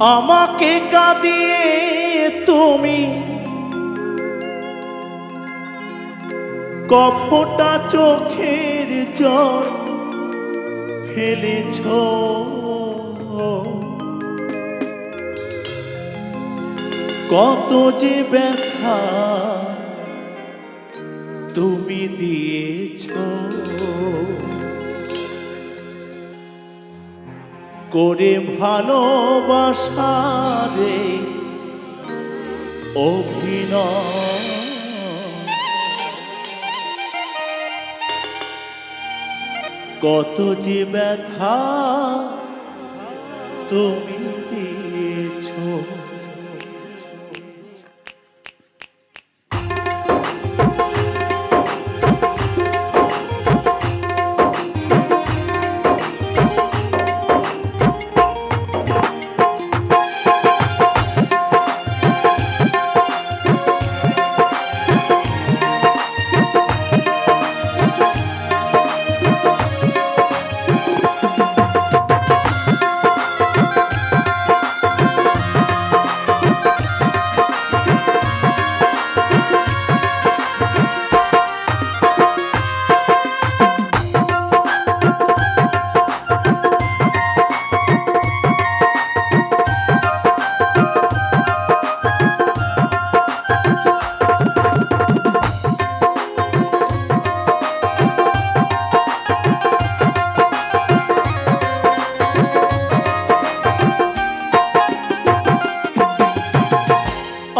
আমাকে কাঁদিয়ে তুমি কফটা চোখের জল ফেলেছ। কত যে ব্যথা তুমি দিয়েছ। করে ভালোবাসারে অভিনয়। কত যে ব্যথা তুমি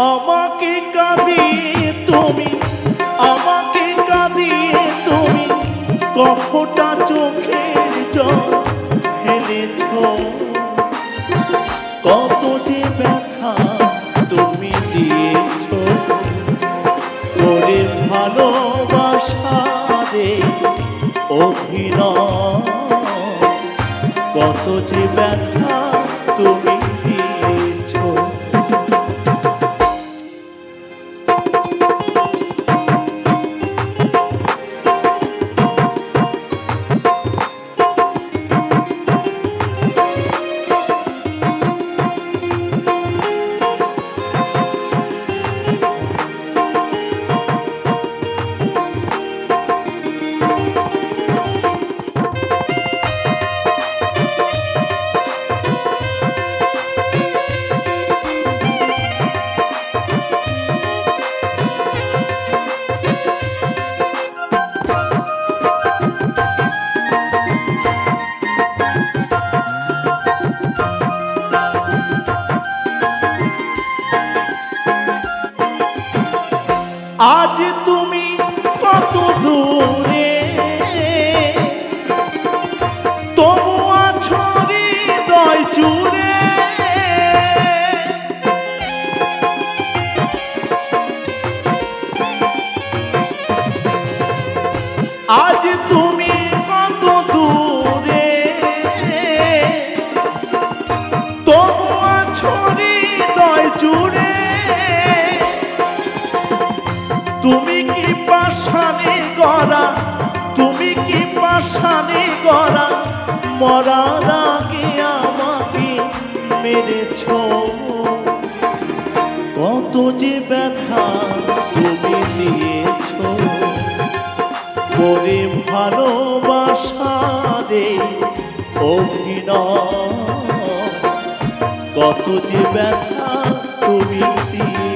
আমাকে কাঁদিয়ে তুমি, আমাকে কাঁদিয়ে তুমি কখটা চোখের জল ফেলেছ। কত যে ব্যথা তুমি দিয়েছ করে ভালোবাসা রে অভিনয়। কত যে ব্যথা তুমি আজ তুমি কত দূরে? তবু আছো হৃদয় চুরে আজ তুমি পাশানি গড়া, তুমি কি পাশানি গড়া? মরার আগে আমাকে মেরেছ। কত যে ব্যথা তুমি দিয়েছ। করে ভালোবাসা রে, অভিনয়। কত যে ব্যথা তুমি দিয়েছ।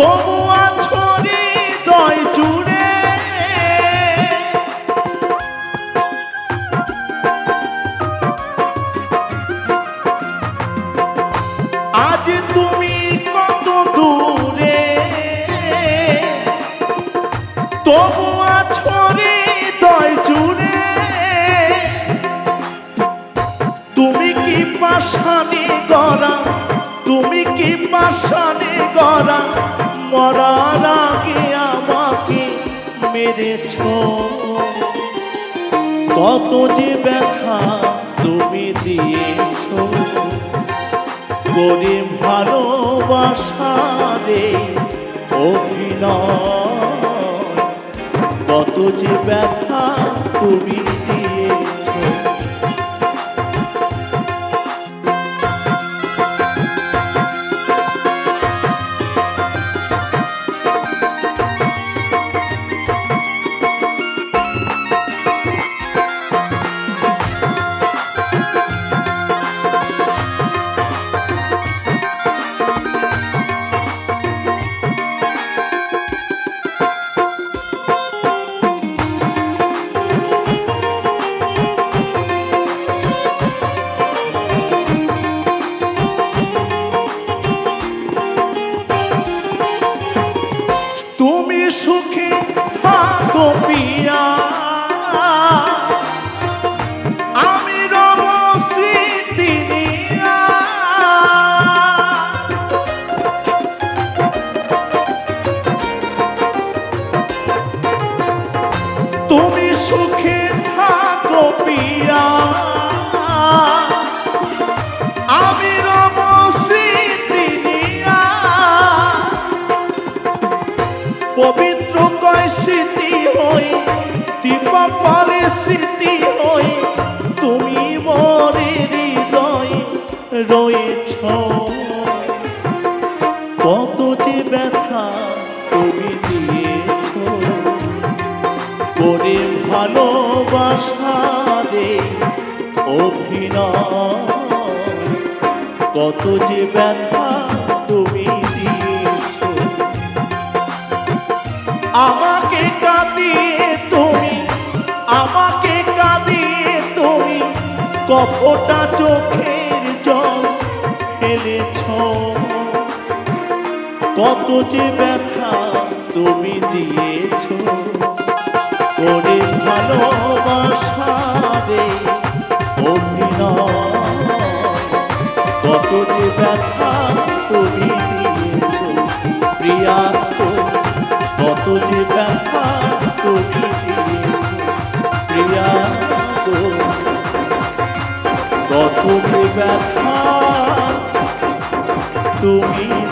তবু মরার আগে আমাকে মেরেছ। কত যে ব্যথা তুমি দিয়েছ। করে ভালোবাসারে অভিনয়। কত যে ব্যথা তুমি দিয়েছ সুখে থাকো পিয়া তুমি সুখে থাকো পিয়া রয়েছ কত যে ব্যথা তুমি দিয়েছ। করে ভালোবাসারে অভিনয়। কত যে ব্যথা তুমি দিয়েছ। আমাকে কত যে ব্যথা তুমি দিয়েছ। করে অভিনয়। কত যে ব্যথা তুমি দিয়েছ, প্রিয়া কত যে ব্যথা তুমি দিয়েছ, প্রিয়া কত যে ব্যথা তুমি